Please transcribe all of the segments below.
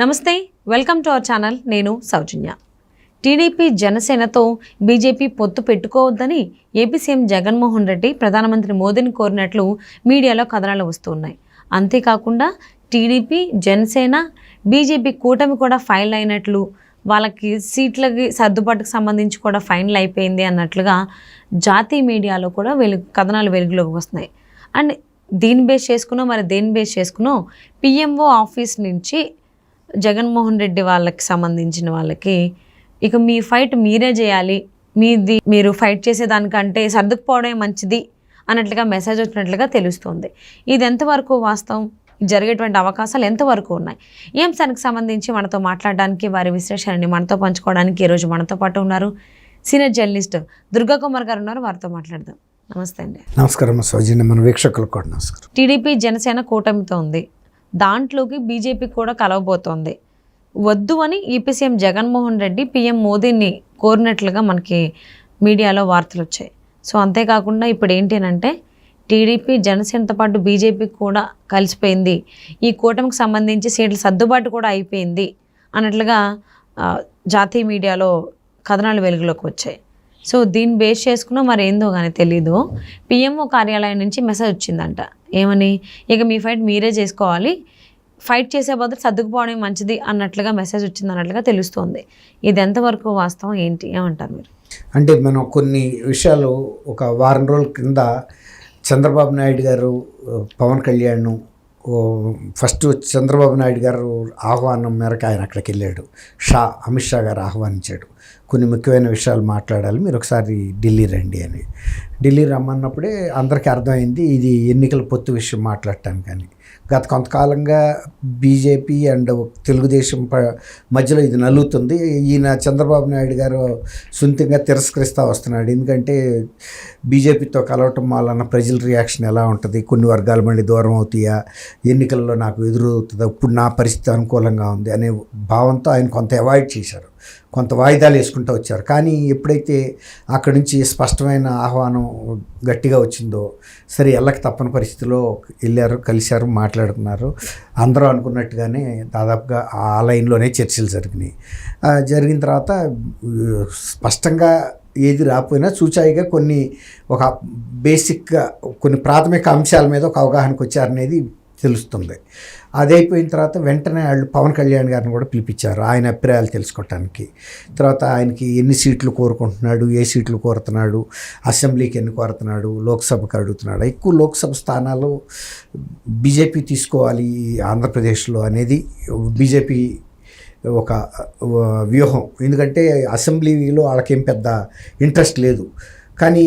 నమస్తే welcome to our channel. నేను సౌజన్య. TDP జనసేనతో బీజేపీ పొత్తు పెట్టుకోవద్దని ఏపీ సీఎం జగన్మోహన్ రెడ్డి ప్రధానమంత్రి మోదీని కోరినట్లు మీడియాలో కథనాలు వస్తున్నాయి అంతేకాకుండా టీడీపీ జనసేన బీజేపీ కూటమి కూడా ఫైల్ అయినట్లు వాళ్ళకి సీట్లకి సర్దుబాటుకు సంబంధించి కూడా ఫైనల్ అయిపోయింది అన్నట్లుగా జాతీయ మీడియాలో కూడా వెలుగు కథనాలు వెలుగులోకి వస్తున్నాయి. అండ్ దీన్ని బేస్ చేసుకునో మరి దేని బేస్ చేసుకునో పిఎంఓ ఆఫీస్ నుంచి జగన్మోహన్ రెడ్డి వాళ్ళకి సంబంధించిన వాళ్ళకి ఇక మీ ఫైట్ మీరే చేయాలి. మీది మీరు ఫైట్ చేసేదానికంటే సర్దుకుపోవడమే మంచిది అన్నట్లుగా మెసేజ్ వచ్చినట్లుగా తెలుస్తుంది. ఇది ఎంతవరకు వాస్తవం? జరిగేటువంటి అవకాశాలు ఎంతవరకు ఉన్నాయి? ఈ అంశానికి సంబంధించి మనతో మాట్లాడడానికి వారి విశ్లేషణని మనతో పంచుకోవడానికి ఈరోజు మనతో పాటు ఉన్నారు సీనియర్ జర్నలిస్ట్ దుర్గా కుమార్ గారు ఉన్నారు. వారితో మాట్లాడదాం. నమస్తే అండి. నమస్కారం. సౌజన్య మన వీక్షకులకు కూడా నమస్కారం. టీడీపీ జనసేన కూటమితో ఉంది. దాంట్లోకి బీజేపీ కూడా కలవబోతోంది. వద్దు అని AP CM Jaganmohan Reddy PM మోదీని కోరినట్లుగా మనకి మీడియాలో వార్తలు వచ్చాయి. సో అంతేకాకుండా ఇప్పుడు ఏంటంటే టీడీపీ జనసేనతో పాటు బీజేపీ కూడా కలిసిపోయింది. ఈ కూటమికి సంబంధించి సీట్ల సర్దుబాటు కూడా అయిపోయింది అన్నట్లుగా జాతీయ మీడియాలో కథనాలు వెలుగులోకి వచ్చాయి. సో దీన్ని బేస్ చేసుకున్నా మరి ఏందో కానీ తెలీదు. పిఎంఓ కార్యాలయం నుంచి మెసేజ్ వచ్చిందంట. ఏమని? ఇక మీ ఫైట్ మీరే చేసుకోవాలి. ఫైట్ చేసే బదులు సర్దుకుపోవడం మంచిది అన్నట్లుగా మెసేజ్ వచ్చింది అన్నట్లుగా తెలుస్తోంది. ఇది ఎంతవరకు వాస్తవం? ఏంటి? ఏమంటారు మీరు? అంటే మనం కొన్ని విషయాలు ఒక వారం రోజుల కింద చంద్రబాబు నాయుడు గారు పవన్ కళ్యాణ్ ఫస్ట్ చంద్రబాబు నాయుడు గారు ఆహ్వానం మేరకు ఆయన అక్కడికి వెళ్ళాడు. షా అమిత్ షా గారు ఆహ్వానించాడు. కొన్ని ముఖ్యమైన విషయాలు మాట్లాడాలి. మీరు ఒకసారి ఢిల్లీ రండి అని. ఢిల్లీ రమ్మన్నప్పుడే అందరికీ అర్థమైంది ఇది ఎన్నికల పొత్తు విషయం మాట్లాడటానికి కానీ గత కొంతకాలంగా బీజేపీ అండ్ తెలుగుదేశం ప- మధ్యలో ఇది నలుగుతుంది ఈయన చంద్రబాబు నాయుడు గారు సున్నితంగా తిరస్కరిస్తూ వస్తున్నాడు. ఎందుకంటే బీజేపీతో కలవటం వలన ప్రజల రియాక్షన్ ఎలా ఉంటుంది? కొన్ని వర్గాల మళ్ళీ దూరం అవుతాయా? ఎన్నికల్లో నాకు ఎదురవుతుందా? ఇప్పుడు నా పరిస్థితి అనుకూలంగా ఉంది అనే భావంతో ఆయన కొంత అవాయిడ్ చేశారు. కొంత వాయిదాలు వేసుకుంటూ వచ్చారు. కానీ ఎప్పుడైతే అక్కడి నుంచి స్పష్టమైన ఆహ్వానం గట్టిగా వచ్చిందో సరే ఎల్లకి తప్పని పరిస్థితిలో వెళ్ళారు కలిశారు మాట్లాడుకున్నారు అందరూ అనుకున్నట్టుగానే దాదాపుగా ఆ లైన్లోనే చర్చలు జరిగినాయి. జరిగిన తర్వాత స్పష్టంగా ఏది రాకపోయినా సూచాయిగా కొన్ని ఒక బేసిక్గా కొన్ని ప్రాథమిక అంశాల మీద ఒక అవగాహనకు వచ్చారనేది తెలుస్తుంది. అది అయిపోయిన తర్వాత వెంటనే వాళ్ళు పవన్ కళ్యాణ్ గారిని కూడా పిలిపించారు. ఆయన అభిప్రాయాలు తెలుసుకోవటానికి. తర్వాత ఆయనకి ఎన్ని సీట్లు కోరుకుంటున్నాడు ఏ సీట్లు కోరుతున్నాడు అసెంబ్లీకి ఎన్ని కోరుతున్నాడు లోక్సభకు అడుగుతున్నాడు ఎక్కువ లోక్సభ స్థానాలు బీజేపీ తీసుకోవాలి ఆంధ్రప్రదేశ్లో అనేది బీజేపీ ఒక వ్యూహం. ఎందుకంటే అసెంబ్లీలో వాళ్ళకేం పెద్ద ఇంట్రెస్ట్ లేదు. కానీ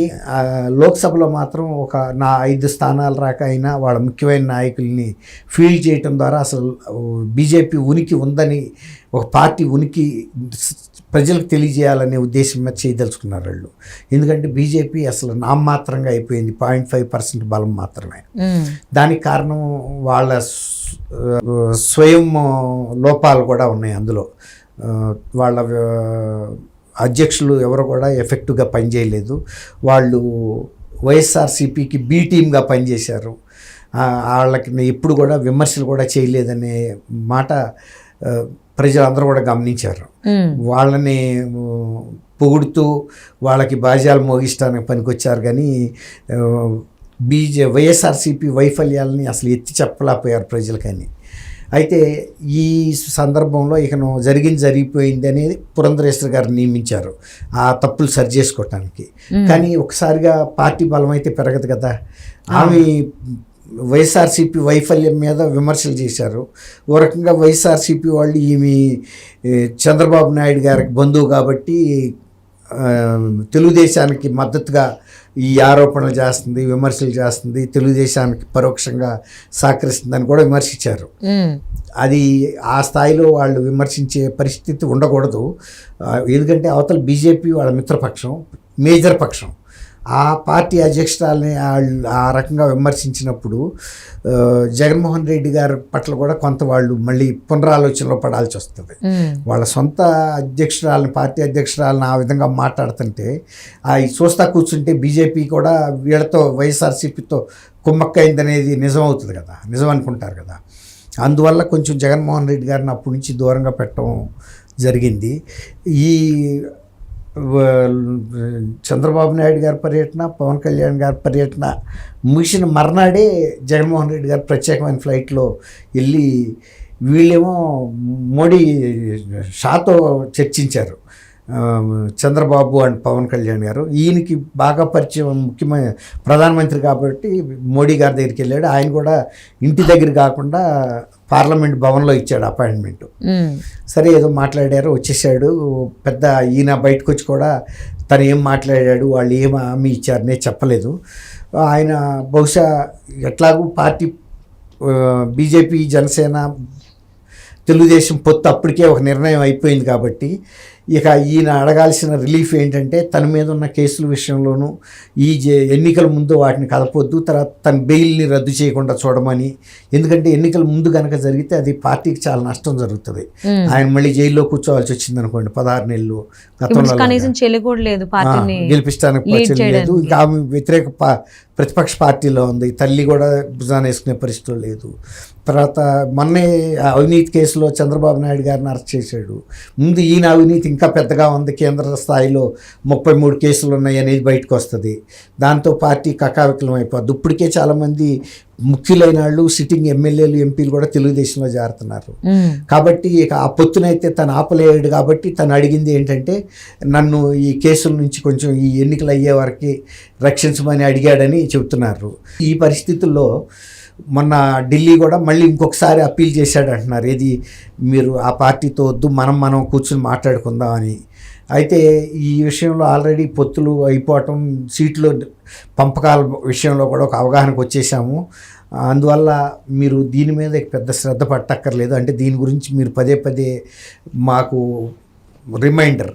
లోక్సభలో మాత్రం ఒక నా ఐదు స్థానాలు రాక అయినా వాళ్ళ ముఖ్యమైన నాయకుల్ని ఫీల్డ్ చేయటం ద్వారా అసలు బీజేపీ ఉనికి ఉందని ఒక పార్టీ ఉనికి ప్రజలకు తెలియజేయాలనే ఉద్దేశం మీద చేయదలుచుకున్నారు వాళ్ళు. ఎందుకంటే బీజేపీ అసలు నామమాత్రంగా అయిపోయింది. పాయింట్ ఫైవ్ పర్సెంట్ బలం మాత్రమే. దానికి కారణం వాళ్ళ స్వయం లోపాలు కూడా ఉన్నాయి అందులో. వాళ్ళ అధ్యక్షులు ఎవరు కూడా ఎఫెక్టివ్గా పనిచేయలేదు. వాళ్ళు వైఎస్ఆర్సీపీకి బి టీమ్గా పనిచేశారు. వాళ్ళకి ఎప్పుడు కూడా విమర్శలు కూడా చేయలేదనే మాట ప్రజలందరూ కూడా గమనించారు. వాళ్ళని పొగుడుతూ వాళ్ళకి బాధ్యాలు మోగిస్తానికి పనికొచ్చారు కానీ బీజే వైఎస్ఆర్సీపీ వైఫల్యాలని అసలు ఎత్తి చెప్పలేకపోయారు ప్రజలకని అయితే ఈ సందర్భంలో ఇకను జరిగింది జరిగిపోయింది అనేది పురంధరేశ్వర్ గారు నియమించారు. ఆ తప్పులు సరి చేసుకోవటానికి. కానీ ఒకసారిగా పార్టీ బలం అయితే పెరగదు కదా. ఆమె వైఎస్ఆర్సీపీ వైఫల్యం మీద విమర్శలు చేశారు. ఓ రకంగా వైఎస్ఆర్సీపీ వాళ్ళు ఈమె చంద్రబాబు నాయుడు గారికి బంధువు కాబట్టి తెలుగుదేశానికి మద్దతుగా ఈ ఆరోపణలు చేస్తుంది విమర్శలు చేస్తుంది తెలుగుదేశానికి పరోక్షంగా సహకరిస్తుందని కూడా విమర్శించారు. అది ఆ స్థాయిలో వాళ్ళు విమర్శించే పరిస్థితి ఉండకూడదు. ఎందుకంటే అవతల బీజేపీ వాళ్ళ మిత్రపక్షం మేజర్ పక్షం. ఆ పార్టీ అధ్యక్షురాలని వాళ్ళు ఆ రకంగా విమర్శించినప్పుడు జగన్మోహన్ రెడ్డి గారి పట్ల కూడా కొంత వాళ్ళు మళ్ళీ పునరాలోచనలో పడాల్సి వస్తుంది. వాళ్ళ సొంత అధ్యక్షురాలని పార్టీ అధ్యక్షురాలని ఆ విధంగా మాట్లాడుతుంటే ఆ చూస్తా కూర్చుంటే బీజేపీ కూడా వీళ్ళతో వైఎస్ఆర్సీపీతో కుమ్మక్కైందనేది నిజం అవుతుంది కదా నిజం అనుకుంటారు కదా. అందువల్ల కొంచెం జగన్మోహన్ రెడ్డి గారిని అప్పటి నుంచి దూరంగా పెట్టడం జరిగింది. ఈ చంద్రబాబు నాయుడు గారి పర్యటన పవన్ కళ్యాణ్ గారి పర్యటన ముగిసిన మర్నాడే జగన్మోహన్ రెడ్డి గారు ప్రత్యేకమైన ఫ్లైట్లో వెళ్ళి వీళ్ళేమో మోడీ షాతో చర్చించారు. చంద్రబాబు అండ్ పవన్ కళ్యాణ్ గారు. ఈయనకి బాగా పరిచయం ముఖ్యమైన ప్రధానమంత్రి కాబట్టి మోడీ గారి దగ్గరికి వెళ్ళాడు. ఆయన కూడా ఇంటి దగ్గర కాకుండా పార్లమెంట్ భవన్లో ఇచ్చాడు అపాయింట్మెంట్. సరే ఏదో మాట్లాడారు వచ్చేసాడు. పెద్ద ఈయన బయటకు వచ్చి కూడా తను ఏం మాట్లాడాడు వాళ్ళు ఏం హామీ ఇచ్చారనే చెప్పలేదు. ఆయన బహుశా ఎట్లాగూ పార్టీ బీజేపీ జనసేన తెలుగుదేశం పొత్తు అప్పటికే ఒక నిర్ణయం అయిపోయింది కాబట్టి ఇక ఈయన అడగాల్సిన రిలీఫ్ ఏంటంటే తన మీద ఉన్న కేసుల విషయంలోనూ ఈ జే- ఎన్నికల ముందు వాటిని కలపొద్దు తర్వాత తన బెయిల్ని రద్దు చేయకుండా చూడమని ఎందుకంటే ఎన్నికల ముందు కనుక జరిగితే అది పార్టీకి చాలా నష్టం జరుగుతుంది. ఆయన మళ్ళీ జైల్లో కూర్చోవాల్సి వచ్చింది అనుకోండి పదహారు నెలలు గతంలో గెలిపించడానికి లేదు. ఇంకా ఆమె వ్యతిరేక ప్రతిపక్ష పార్టీలో ఉంది. తల్లి కూడా భుజాన వేసుకునే పరిస్థితులు లేదు. తర్వాత మొన్నే అవినీతి కేసులో చంద్రబాబు నాయుడు గారిని అరెస్ట్ చేశాడు. ముందు ఈయన అవినీతి ఇంకా పెద్దగా ఉంది. కేంద్ర స్థాయిలో ముప్పై మూడు కేసులు ఉన్నాయి అనేది బయటకు వస్తుంది. దాంతో పార్టీ కకావికలం అయిపోద్ది. ఇప్పటికే చాలామంది ముఖ్యులైన వాళ్ళు సిట్టింగ్ ఎమ్మెల్యేలు ఎంపీలు కూడా తెలుగుదేశంలో చేరుతున్నారు ఉమ్, కాబట్టి ఇక ఆ పొత్తునైతే తను ఆపలేడు కాబట్టి తను అడిగింది ఏంటంటే నన్ను ఈ కేసుల నుంచి కొంచెం ఈ ఎన్నికలు అయ్యే వరకు రక్షించమని అడిగాడని చెబుతున్నారు. ఈ పరిస్థితుల్లో మొన్న ఢిల్లీ కూడా మళ్ళీ ఇంకొకసారి అప్పీల్ చేశాడు అంటున్నారు ఏది మీరు ఆ పార్టీతో వద్దు మనం మనం కూర్చుని మాట్లాడుకుందాం అని అయితే ఈ విషయంలో ఆల్రెడీ పొత్తులు అయిపోవటం సీట్లు పంపకాల విషయంలో కూడా ఒక అవగాహనకు వచ్చేసాము. అందువల్ల మీరు దీని మీద పెద్ద శ్రద్ధ పట్టక్కర్లేదు. అంటే దీని గురించి మీరు పదే పదే మాకు రిమైండర్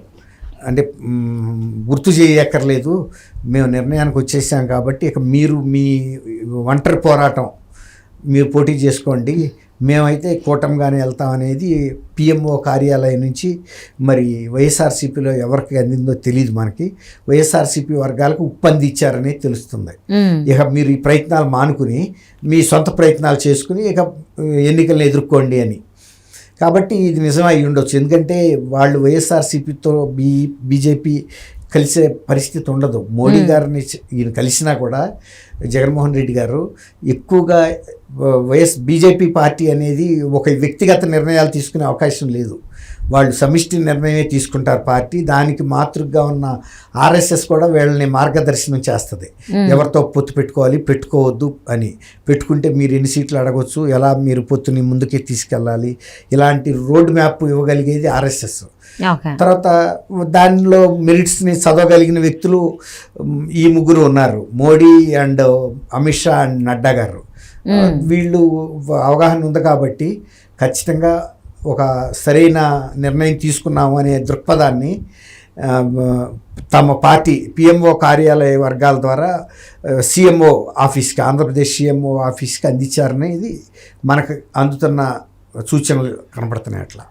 అంటే గుర్తు చేయక్కర్లేదు. మేము నిర్ణయానికి వచ్చేసాం కాబట్టి ఇక మీరు మీ ఒంటరి పోరాటం మీరు పోటీ చేసుకోండి. మేమైతే కూటమిగానే వెళ్తాం అనేది పిఎంఓ కార్యాలయం నుంచి మరి వైఎస్ఆర్సీపీలో ఎవరికి అందిందో తెలియదు మనకి. వైఎస్ఆర్సీపీ వర్గాలకు ఉప్పంది ఇచ్చారనేది తెలుస్తుంది. ఇక మీరు ఈ ప్రయత్నాలు మానుకుని మీ సొంత ప్రయత్నాలు చేసుకుని ఇక ఎన్నికలను ఎదుర్కోండి అని. కాబట్టి ఇది నిజమై ఉండొచ్చు. ఎందుకంటే వాళ్ళు వైఎస్ఆర్సీపీతో బీ బీజేపీ కలిసే పరిస్థితి ఉండదు. మోడీ గారిని ఈయన కలిసినా కూడా జగన్మోహన్ రెడ్డి గారు ఎక్కువగా వైఎస్ బీజేపీ పార్టీ అనేది ఒక వ్యక్తిగత నిర్ణయాలు తీసుకునే అవకాశం లేదు. వాళ్ళు సమిష్టి నిర్ణయమే తీసుకుంటారు పార్టీ. దానికి మాతృగా ఉన్న ఆర్ఎస్ఎస్ కూడా వీళ్ళని మార్గదర్శనం చేస్తుంది. ఎవరితో పొత్తు పెట్టుకోవాలి? పెట్టుకోవద్దు అని. పెట్టుకుంటే మీరు ఎన్ని సీట్లు అడగొచ్చు? ఎలా మీరు పొత్తుని ముందుకి తీసుకెళ్ళాలి? ఇలాంటి రోడ్ మ్యాప్ ఇవ్వగలిగేది ఆర్ఎస్ఎస్. తర్వాత దానిలో మెరిట్స్ని చదవగలిగిన వ్యక్తులు ఈ ముగ్గురు ఉన్నారు. మోడీ అండ్ అమిత్ షా అండ్ నడ్డా గారు. వీళ్ళు అవగాహన ఉంది కాబట్టి ఖచ్చితంగా ఒక సరైన నిర్ణయం తీసుకున్నాము అనే దృక్పథాన్ని తమ పార్టీ పిఎంఓ కార్యాలయ వర్గాల ద్వారా సీఎంఓ ఆఫీస్కి ఆంధ్రప్రదేశ్ సీఎంఓ ఆఫీస్కి అందించారనేది మనకు అందుతున్న సూచనలు కనపడుతున్నాయి అట్లా.